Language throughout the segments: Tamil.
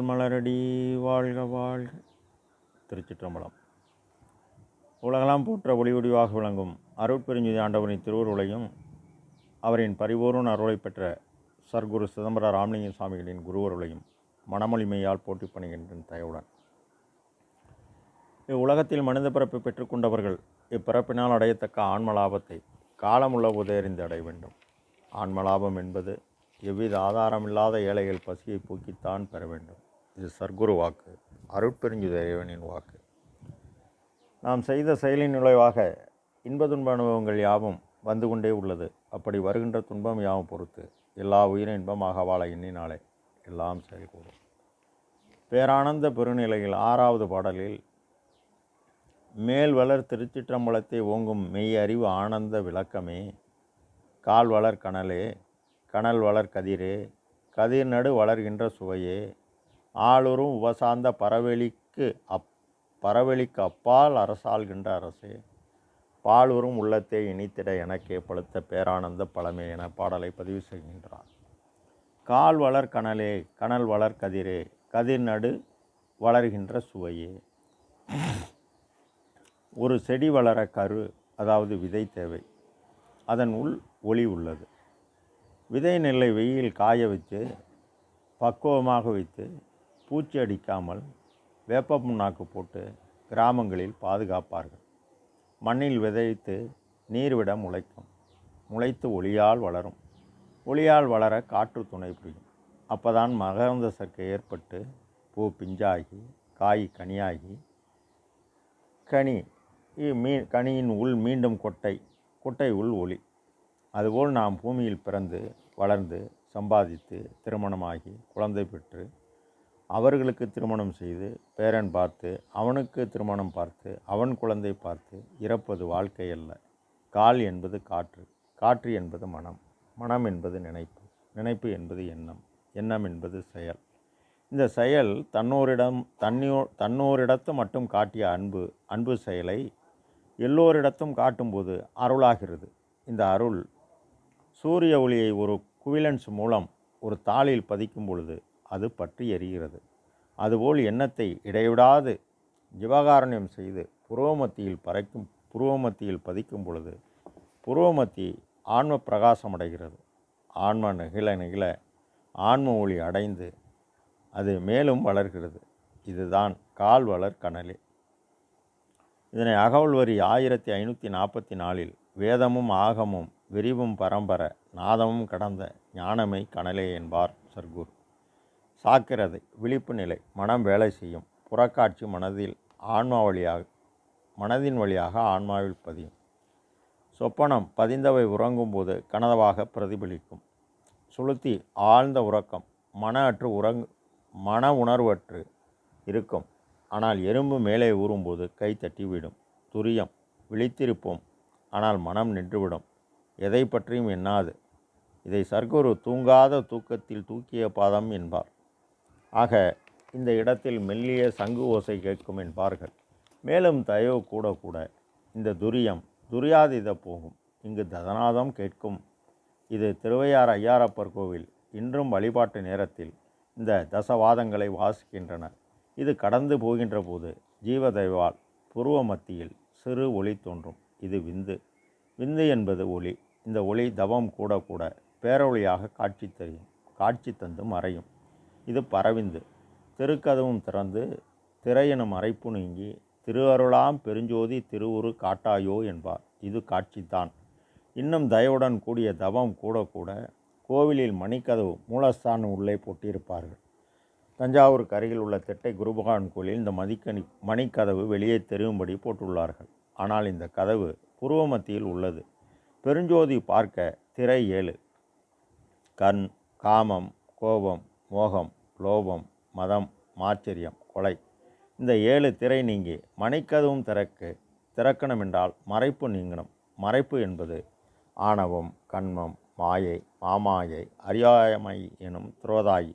வள்ளல் மலரடி வாழ்க வாழ்க. திருச்சிற்றம்பலம். உலகெல்லாம் போற்ற ஒளிவடிவாக விளங்கும் அருட்பெருஞ்சுதி ஆண்டவரின் திருவுருளையும் அவரின் பரிபூர்ண அருளை பெற்ற சர்க்குரு சிதம்பர ராமலிங்க சுவாமிகளின் குருவருளையும் மனமொழிமையால் போட்டி பணிகின்றன தயவுடன். இவ்வுலகத்தில் மனித பிறப்பு பெற்றுக்கொண்டவர்கள் இப்பிறப்பினால் அடையத்தக்க ஆன்மலாபத்தை காலமுள்ள உதயறிந்து அடைய வேண்டும். ஆன்மலாபம் என்பது எவ்வித ஆதாரமில்லாத ஏழைகள் பசியை போக்கித்தான் பெற வேண்டும். இது சர்க்குரு வாக்கு அருட்பெருஞ்சுத இறைவனின் வாக்கு. நாம் செய்த செயலின் நுழைவாக இன்ப துன்ப அனுபவங்கள் யாவும் வந்து கொண்டே உள்ளது. அப்படி வருகின்ற துன்பம் யாவும் பொறுத்து எல்லா உயிரும் இன்பமாக வாழ எண்ணினாலே எல்லாம் செயல்கூடும் பேரானந்த பெருநிலையில் ஆறாவது பாடலில் மேல் வளர் திருச்சிற்றம்பலத்தை ஓங்கும் மெய் அறிவு ஆனந்த விளக்கமே கால் வளர் கனலே கனல் வளர் கதிரே கதிர் நடு வளர்கின்ற சுவையே ஆளுறும் உபசார்ந்த பரவெளிக்கு அப் பரவெளிக்கு அப்பால் அரசாள்கின்ற அரசே. பாலூரும் உள்ளத்தை இனித்திட எனக்கே பழுத்த பேரானந்த பழமே என பாடலை பதிவு செய்கின்றார். கால் வளர் கனலே கனல் வளர் கதிரே கதிர் நடு வளர்கின்ற சுவையே. ஒரு செடி வளர கரு அதாவது விதை தேவை. அதன் உள் ஒளி உள்ளது. விதை நெல்லை வெயில் காய வச்சு பக்குவமாக வைத்து பூச்சி அடிக்காமல் வேப்ப புண்ணாக்கு போட்டு கிராமங்களில் பாதுகாப்பார்கள். மண்ணில் விதைத்து நீர் விட முளைக்கும். முளைத்து ஒளியால் வளரும். ஒளியால் வளர காற்று துணை புரியும். அப்போதான் மகரந்த சர்க்கை ஏற்பட்டு பூ பிஞ்சாகி காய் கனியாகி கனி இ- மீ கனியின் உள் மீண்டும் கொட்டை கொட்டை உள் ஒளி. அதுபோல் நாம் பூமியில் பிறந்து வளர்ந்து சம்பாதித்து திருமணமாகி குழந்தை பெற்று அவர்களுக்கு திருமணம் செய்து பேரன் பார்த்து அவனுக்கு திருமணம் பார்த்து அவன் குழந்தை பார்த்து இறப்பது வாழ்க்கை அல்ல. கால் என்பது காற்று காற்று என்பது மனம் மனம் என்பது நினைப்பு நினைப்பு என்பது எண்ணம் எண்ணம் என்பது செயல். இந்த செயல் தன்னோரிடம் தன்னியோ தன்னோரிடத்து மட்டும் காட்டிய அன்பு அன்பு செயலை எல்லோரிடத்தும் காட்டும்போது அருளாகிறது. இந்த அருள் சூரிய ஒளியை ஒரு குவிலன்ஸ் மூலம் ஒரு தாளில் பதிக்கும் பொழுது அது பற்றி எரிகிறது. அதுபோல் எண்ணத்தை இடைவிடாது. ஜிவகாரண்யம் செய்து புருவமத்தியில் பறைக்கும் புருவமத்தியில் பதிக்கும் பொழுது புருவமத்தி ஆன்ம பிரகாசம் அடைகிறது. ஆன்ம நெகிழ நெகிழ ஆன்ம ஒளி அடைந்து அது மேலும் வளர்கிறது. இதுதான் கால் வளர் கனலே. இதனை அகவல் வரி ஆயிரத்தி ஐநூற்றி நாற்பத்தி நாலில் வேதமும் ஆகமும் விரிவும் பரம்பர நாதமும் கடந்த ஞானமை கனலே என்பார் சர்க்குரு. சாக்கிரதை விழிப்பு நிலை. மனம் வேலை செய்யும். புறக்காட்சி மனதில் ஆன்மா வழியாக மனதின் வழியாக ஆன்மாவில் பதியும். சொப்பனம் பதிந்தவை உறங்கும்போது கனவாக பிரதிபலிக்கும். சுளுத்தி ஆழ்ந்த உறக்கம். மன அற்று உறங் மன உணர்வற்று இருக்கும். ஆனால் எறும்பு மேலே ஊறும்போது கை தட்டிவிடும். துரியம். விழித்திருப்போம். ஆனால் மனம் நின்றுவிடும். எதை பற்றியும் எண்ணாது. இதை சர்க்குரு தூங்காத தூக்கத்தில் தூக்கிய பாதம் என்பார். ஆக இந்த இடத்தில் மெல்லிய சங்கு ஓசை கேட்கும் என்பார்கள் மேலும் தயவு கூட கூட இந்த துரியம் துரியாதித போகும். இங்கு ததநாதம் கேட்கும். இது திருவையார் ஐயாரப்பர் கோவில். இன்றும் வழிபாட்டு நேரத்தில் இந்த தசவாதங்களை வாசிக்கின்றனர் இது கடந்து போகின்ற போது ஜீவதெய்வால் புருவ மத்தியில் சிறு ஒளி தோன்றும். இது விந்து. விந்து என்பது ஒளி. இந்த ஒளி தவம் கூட கூட பேரொளியாக காட்சி தெரியும் காட்சி தந்து மறையும். இது பரவிந்து திருக்கதவும் திறந்து திரையெனும் அரைப்பு நீங்கி திருவருளாம் பெருஞ்சோதி திருவுரு காட்டாயோ என்பார். இது காட்சிதான். இன்னும் தயவுடன் கூடிய தவம் கூட கூட கோவிலில் மணிக்கதவு மூலஸ்தானம் உள்ளே போட்டிருப்பார்கள். தஞ்சாவூருக்கு அருகில் உள்ள திட்டை குருபகான் கோயிலில் இந்த மதிக்கணி மணிக்கதவு வெளியே தெரியும்படி போட்டுள்ளார்கள். ஆனால் இந்த கதவு புருவ மத்தியில் உள்ளது. பெருஞ்சோதி பார்க்க திரை ஏழு. கண் காமம் கோபம் மோகம் லோபம் மதம் மாச்சரியம் கொலை. இந்த ஏழு திரை நீங்கி மணிக்கதவும் திறக்கு திறக்கணும் என்றால் மறைப்பு நீங்கணும். மறைப்பு என்பது ஆணவம் கண்மம் மாயை மாமாயை அரியாயமை எனும் துரோதாயி.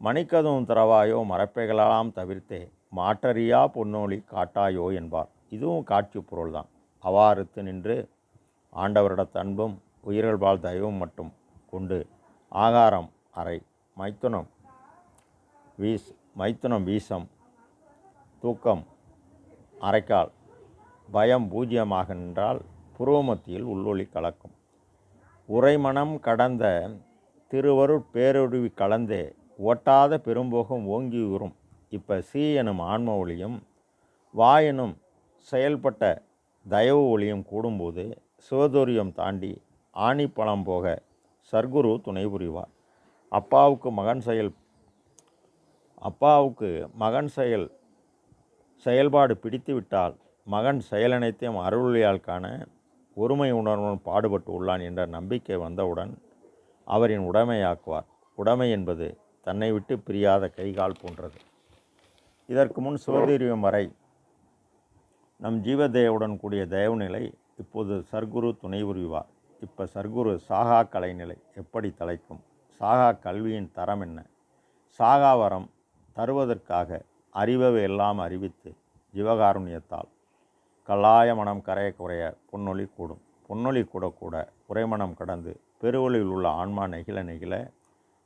மணிக்கதவும் திறவாயோ மறைப்பைகளெல்லாம் தவிர்த்தே மாற்றறியா பொன்னோலி காட்டாயோ என்பார். இதுவும் காட்சி பொருள்தான். அவாறுத்து நின்று ஆண்டவரிடத்து அன்பும் உயிர்கள் வாழ் தெய்வம் மட்டும் கொண்டு ஆகாரம் அறை மைத்துனம் வீஸ் மைத்துனம் வீசம் தூக்கம் அரைக்கால் பயம் பூஜ்யமாக நின்றால் புருவமத்தியில் உள்ளொளி கலக்கும். உரைமணம் கடந்த திருவருட் பேரொருவி கலந்தே ஒட்டாத பெரும்போகம் ஓங்கி உறும். இப்போ சி எனும் ஆன்ம ஒளியும் வா எனும் செயல்பட்ட தயவு ஒளியும் கூடும்போது சிவதூரியம் தாண்டி ஆணிப்பழம் போக சர்க்குரு துணை புரிவார். அப்பாவுக்கு மகன் செயல். அப்பாவுக்கு மகன் செயல். செயல்பாடு பிடித்துவிட்டால் மகன் செயலனைத்தையும் அருளியால் காண ஒருமை உணர்வுடன் பாடுபட்டு உள்ளான் என்ற நம்பிக்கை வந்தவுடன் அவரின் உடைமையாக்குவார். உடைமை என்பது தன்னை விட்டு பிரியாத கைகால் போன்றது. இதற்கு முன் சிவதீரியம் வரை நம் ஜீவதேவுடன் கூடிய தயவுநிலை இப்போது சர்க்குரு துணை புரிவார் இப்போ சர்க்குரு சாகா கலைநிலை எப்படி தலைக்கும்? சாகா கல்வியின் தரம் என்ன? சாகாவரம் தருவதற்காக அறிவவை எல்லாம் அறிவித்து ஜீவகாருண்யத்தால் கல்லாய மனம் கரைய குறைய பொன்னொழி கூடும். பொன்னொழி கூட கூட கடந்து பெருவொளியில் உள்ள ஆன்மா நெகிழ நெகிழ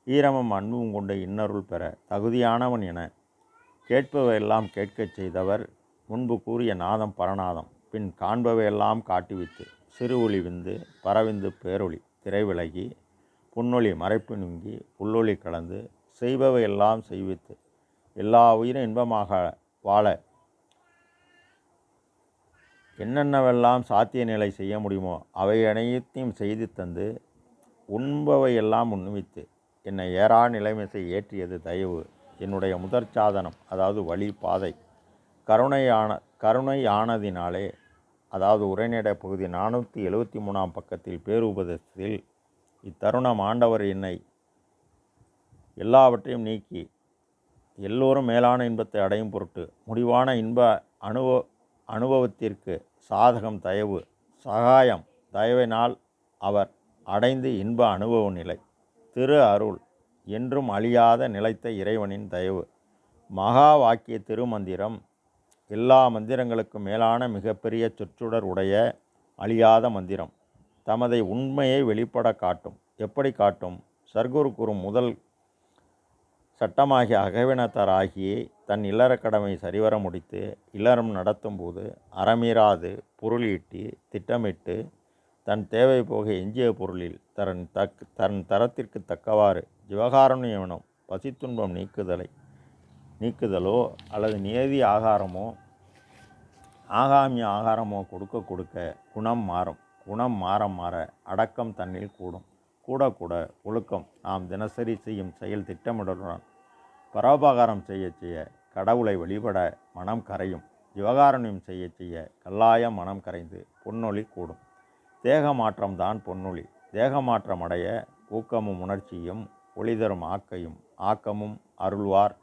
ஈரமும் அன்பும் கொண்ட இன்னருள் பெற தகுதியானவன் என கேட்பவையெல்லாம் கேட்கச் செய்தவர் முன்பு கூறிய நாதம் பரநாதம் பின் காண்பவையெல்லாம் காட்டிவித்து சிறுஒளி விந்து பரவிந்து பேரொளி திரைவிலகி புன்னொழி மறைப்பு நீங்கி உள்ளொளி கலந்து செய்பவை எல்லாம் செய்வித்து எல்லா உயிரும் இன்பமாக வாழ என்னென்னவெல்லாம் சாத்திய நிலை செய்ய முடியுமோ அவை அனைத்தையும் செய்து தந்து உண்பவையெல்லாம் உண்ணுவித்து என்னை ஏறா நிலைமிசை ஏற்றியது தயவு. என்னுடைய முதற் சாதனம் அதாவது வழி பாதை. கருணையான கருணை ஆனதினாலே அதாவது உரைநடை பகுதி நானூற்றி எழுபத்தி மூணாம் பக்கத்தில் பேருபதத்தில் இத்தருணம் ஆண்டவர் என்னை எல்லாவற்றையும் நீக்கி எல்லோரும் மேலான இன்பத்தை அடையும் பொருட்டு முடிவான இன்ப அனுபவ அனுபவத்திற்கு சாதகம் தயவு சகாயம் தயவினால் அவர் அடைந்து இன்ப அனுபவ நிலை. திரு அருள் என்றும் அழியாத நிலைத்த இறைவனின் தயவு. மகா வாக்கிய திருமந்திரம் எல்லா மந்திரங்களுக்கும் மேலான மிகப்பெரிய சொற்றொடர் உடைய அழியாத மந்திரம். தமதை உண்மையை வெளிப்பட காட்டும். எப்படி காட்டும்? சர்க்குரு கூறும் முதல் சட்டமாகிய அகவினத்தராகியே தன் இல்லற கடமை சரிவர முடித்து இல்லறம் நடத்தும் போது அறமீறாது பொருளீட்டி திட்டமிட்டு தன் தேவை போக எஞ்சிய பொருளில் தன் தக் தன் தரத்திற்கு தக்கவாறு ஜிவகாரண்யவனும் பசித்துன்பம் நீக்குதலை நீக்குதலோ அல்லது நியதி ஆகாரமோ ஆகாமிய ஆகாரமோ கொடுக்க கொடுக்க குணம் மாறும். குணம் மாற மாற அடக்கம் தன்னில் கூடும். கூட கூட ஒழுக்கம் நாம் தினசரி செய்யும் செயல் திட்டமிடலுடன் பரோபகாரம் செய்ய செய்ய கடவுளை வழிபட மனம் கரையும். ஜிவகாரண்யம் செய்ய செய்ய கல்லாய மனம் கரைந்து பொன்னொழி கூடும். தேக மாற்றம்தான் பொன்னொழி தேக மாற்றம் அடைய ஊக்கமும் உணர்ச்சியும் ஒளி தரும் ஆக்கையும் ஆக்கமும் அருள்வார்.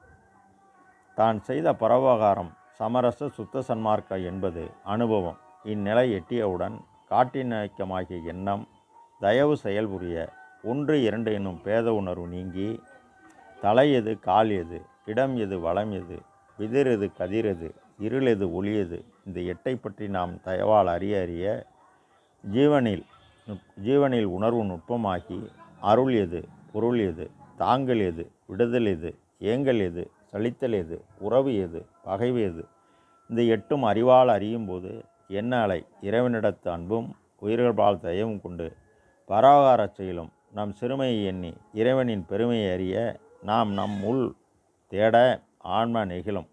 தான் செய்த பரோபகாரம் சமரச சுத்த சன்மார்க்க என்பது அனுபவம். இந்நிலை எட்டியவுடன் காட்டினயக்கமாகிய எண்ணம் தயவு செயல்புரிய ஒன்று இரண்டு என்னும் பேத உணர்வு நீங்கி தலை எது கால் எது இடம் எது வளம் எது விதிர் எது கதிர் எது இருள் எது ஒளி எது இந்த எட்டை பற்றி நாம் தயவால் அறிய அறிய ஜீவனில் நுட்- ஜீவனில் உணர்வு நுட்பமாகி அருள் எது பொருள் எது தாங்கல் எது விடுதல் எது ஏங்கல் எது சலித்தல் எது உறவு எது பகைவு எது இந்த எட்டும் அறிவால் அறியும் என்னாலை இறைவனிடத்து அன்பும் உயிர்களால் தயவும் கொண்டு பராகாரச் செயலும் நம் சிறுமையை எண்ணி இறைவனின் பெருமையை அறிய நாம் நம் உள் தேட ஆன்ம நெகிழும்.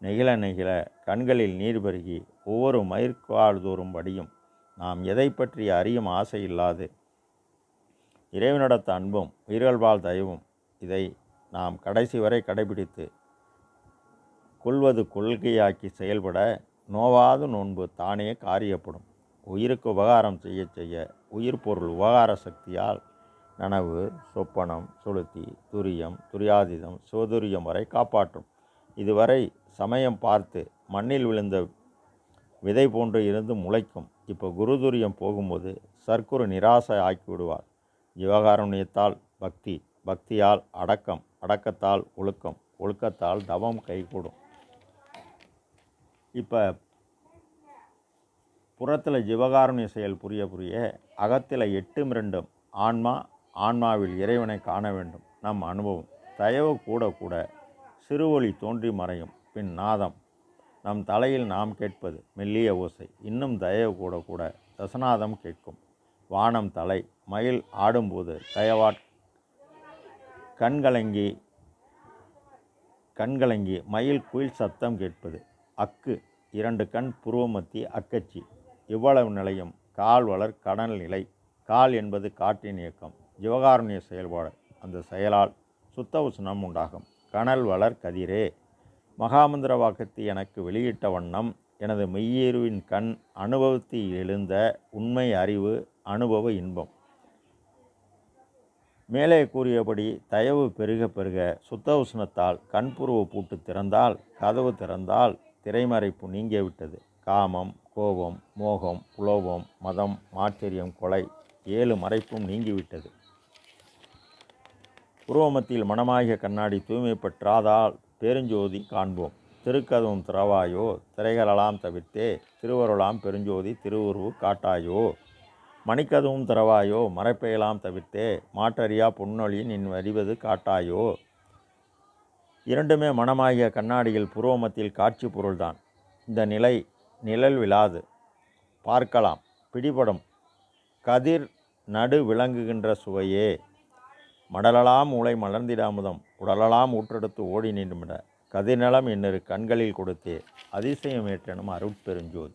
நெகிழ நெகிழ கண்களில் நீர் பெருகி ஒவ்வொரு மயிர்கால்தோறும் படியும் நாம் எதை பற்றி அறியும் ஆசை இல்லாது இறைவனிடத்த அன்பும் உயிர்கள்பால் தயவும். இதை நாம் கடைசி வரை கடைபிடித்து கொள்வது கொள்கையாக்கி செயல்பட நோவாது நோன்பு தானே காரியப்படும். உயிருக்கு உபகாரம் செய்ய செய்ய உயிர் பொருள் உபகார சக்தியால் நனவு சொப்பனம் சுளுத்தி துரியம் துரியாதிதம் சோதுரியம் வரை காப்பாற்றும். இதுவரை சமயம் பார்த்து மண்ணில் விழுந்த விதை போன்று இருந்து முளைக்கும். இப்போ குருதுரியம் போகும்போது சர்க்குரு நிராசை ஆக்கி விடுவார். ஜீவகாருண்யத்தால் பக்தி பக்தியால் அடக்கம் அடக்கத்தால் ஒழுக்கம் ஒழுக்கத்தால் தவம் கைகூடும். இப்போ புறத்தில் ஜீவகாருண்ய செயல் புரிய புரிய அகத்தில் எட்டும் ரெண்டும் ஆன்மா ஆன்மாவில் இறைவனை காண வேண்டும். நம் அனுபவம். தயவு கூட கூட சிறுவொளி தோன்றி மறையும். பின் நாதம். நம் தலையில் நாம் கேட்பது மெல்லிய ஓசை. இன்னும் தயவு கூட கூட தசநாதம் கேட்கும். வானம் தலை. மயில் ஆடும்போது தயவாட் கண்கலங்கி கண்கலங்கி மயில் குயில் சத்தம் கேட்பது. அக்கு இரண்டு கண் புருவமத்தி அக்கச்சி. இவ்வளவு நிலையும் கால் வளர் கடல் நிலை. கால் என்பது காற்றின் இயக்கம். ஜீவகாருண்ய செயல்பாடு. அந்த செயலால் சுத்த உஷ்ணம் உண்டாகும். கனல் வளர் கதிரே. மகாமந்திர வாக்கத்தை எனக்கு வெளியிட்ட வண்ணம் எனது மெய்யேறுவின் கண் அனுபவத்தில் எழுந்த உண்மை அறிவு அனுபவ இன்பம். மேலே கூறியபடி தயவு பெருக பெருக சுத்த உஷ்ணத்தால் கண்புருவ பூட்டு திறந்தால் கதவு திறந்தால் திரைமறைப்பு நீங்கிவிட்டது காமம் கோபம் மோகம் புலோபம் மதம் மாச்சரியம் கொலை ஏழு மறைப்பும் நீங்கிவிட்டது உருவமத்தில் மனமாகிய கண்ணாடி தூய்மை பெற்றாதால் பெருஞ்சோதி காண்போம். திருக்கதவும் திறவாயோ திரைகளெல்லாம் தவிர்த்தே திருவருளாம் பெருஞ்சோதி திருவுருவு காட்டாயோ. மணிக்கதவும் திறவாயோ மறைப்பையெல்லாம் தவிர்த்தே மாற்றறியா பொன்னொழி நின் அறிவது காட்டாயோ. இரண்டுமே மனமாகிய கண்ணாடியில் புருவமத்தில் காட்சி பொருள்தான். இந்த நிலை நிழல் விழாது பார்க்கலாம். பிடிபடும். கதிர் நடு விளங்குகின்ற சுவையே. மடலலாம் மூளை மலர்ந்திடாமுதம். உடலலாம் ஊற்றெடுத்து ஓடி நின்றுமிட. கதிர்நலம் என்னரு கண்களில் கொடுத்தே. அதிசயம் ஏற்றனும் அருட்பெருஞ்சோதி.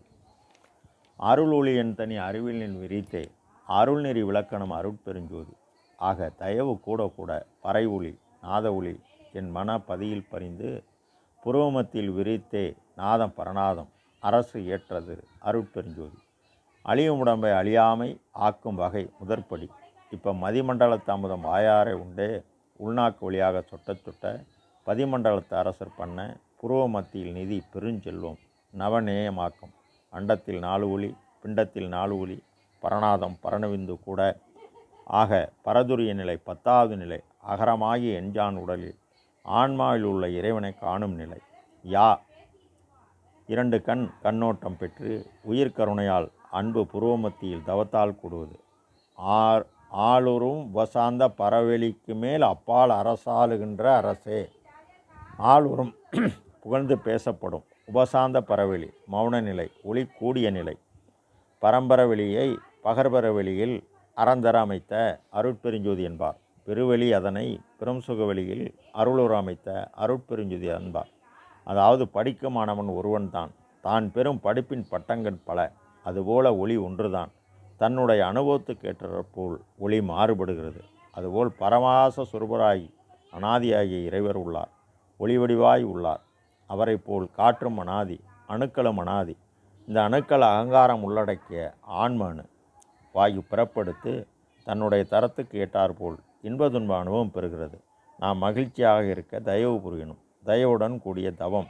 அருள் ஒளி என் தனி நின் விரித்தே. அருள்நெறி விளக்கணம் விளக்கணும் அருட்பெருஞ்சோதி. ஆக தயவு கூட கூட பறை ஒளி நாத ஒளி என் மன பதியில் பறிந்து புருவமத்தில் விரித்தே நாதம் பரநாதம் அரசு ஏற்றது அருட்பெருஞ்சோதி. அழியும் உடம்பை அழியாமை ஆக்கும் வகை முதற்படி. இப்போ மதிமண்டல தாமதம் வாயாரை உண்டே உள்நாக்கு வழியாக சொட்ட சொட்ட பதிமண்டலத்து அரசர் பண்ண புருவ மத்தியில் நிதி பெருஞ்செல்வம் நவநேயமாக்கும். அண்டத்தில் நாலு ஒளி பிண்டத்தில் நாலு ஒளி பரநாதம் பரணவிந்து கூட. ஆக பரதுரிய நிலை பத்தாவது நிலை அகரமாகிய எஞ்சான் உடலில் ஆன்மாவில் உள்ள இறைவனை காணும் நிலை. யா. இரண்டு கண் கண்ணோட்டம் பெற்று உயிர் கருணையால் அன்பு புருவமத்தியில் தவத்தால் கூடுவது. ஆர் ஆளுரும் உபசாந்த பரவெளிக்கு மேல் அப்பால் அரசாளுகின்ற அரசே. ஆளுரும் புகழ்ந்து பேசப்படும். உபசாந்த பரவெளி மௌன நிலை ஒளி கூடிய நிலை. பரம்பரவெளியை பகர்பரவெளியில் அறந்தர அமைத்த அருட்பெருஞ்சோதி என்பார். பெருவெளி அதனை பிரம்சுக வெளியில் அருளுர் அமைத்த அருட்பெருஞ்சோதி என்பார் அதாவது படிக்கும் மாணவன் ஒருவன்தான் தான். பெறும் படிப்பின் பட்டங்கள் பல. அதுபோல ஒளி ஒன்றுதான். தன்னுடைய அனுபவத்துக்கு போல் ஒளி மாறுபடுகிறது. அதுபோல் பரமாச சுரபராய் அனாதியாகிய இறைவர் உள்ளார். ஒளி வடிவாய் உள்ளார். அவரைப் போல் காற்றும் அனாதி அணுக்களும் அனாதி. இந்த அணுக்கள் அகங்காரம் உள்ளடக்கிய ஆன்ம அணு. வாயு பிறப்படுத்து தன்னுடைய தரத்துக்கு ஏற்றாற்போல் இன்ப துன்ப அனுபவம் பெறுகிறது. நாம் மகிழ்ச்சியாக இருக்க தயவு புரியணும். தயவுடன் கூடிய தவம்.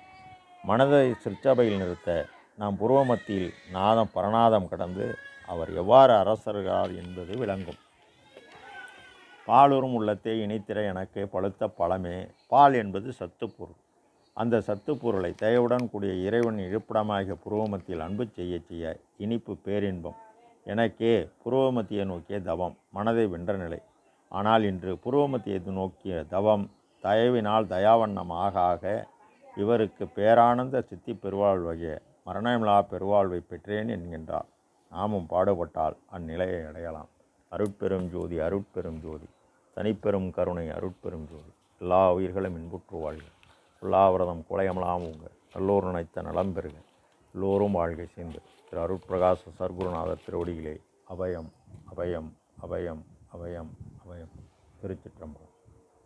மனதை சிற்சபையில் நிறுத்த நாம் புருவமத்தியில் நாதம் பரநாதம் கடந்து அவர் எவ்வாறு அரசர்கள் என்பது விளங்கும். பாலுறும் உள்ளத்தை இணைத்திர எனக்கு பழுத்த பழமே. பால் என்பது சத்துப்பொருள். அந்த சத்துப்பொருளை தயவுடன் கூடிய இறைவன் இருப்பிடமாகிய புருவமத்தில் அன்பு செய்ய செய்ய இனிப்பு பேரின்பம். எனக்கே புருவமத்தியை நோக்கிய தவம். மனதை வென்ற நிலை. ஆனால் இன்று புருவமத்தியை நோக்கிய தவம் தயவினால் தயாவண்ணம் ஆக ஆக இவருக்கு பேரானந்த சித்தி பெருவாழ்வகைய மரணமிலா பெருவாழ்வை பெற்றேன் என்கின்றார். நாமும் பாடுபட்டால் அந்நிலையை அடையலாம். அருட்பெரும் ஜோதி அருட்பெரும் ஜோதி. தனிப்பெரும் கருணை அருட்பெரும் ஜோதி. எல்லா உயிர்களும் இன்புற்று வாழ்க. எல்லாவிரதம் குலையமலாம் உங்க நல்லோர் நினைத்த நலம் பெறுக. எல்லோரும் வாழ்கை சேர்ந்து. திரு அருட்பிரகாச சர்க்குருநாதர் திருவடிகளே அபயம் அபயம் அபயம் அபயம். அபயம் திருச்சிற்றம்பலம்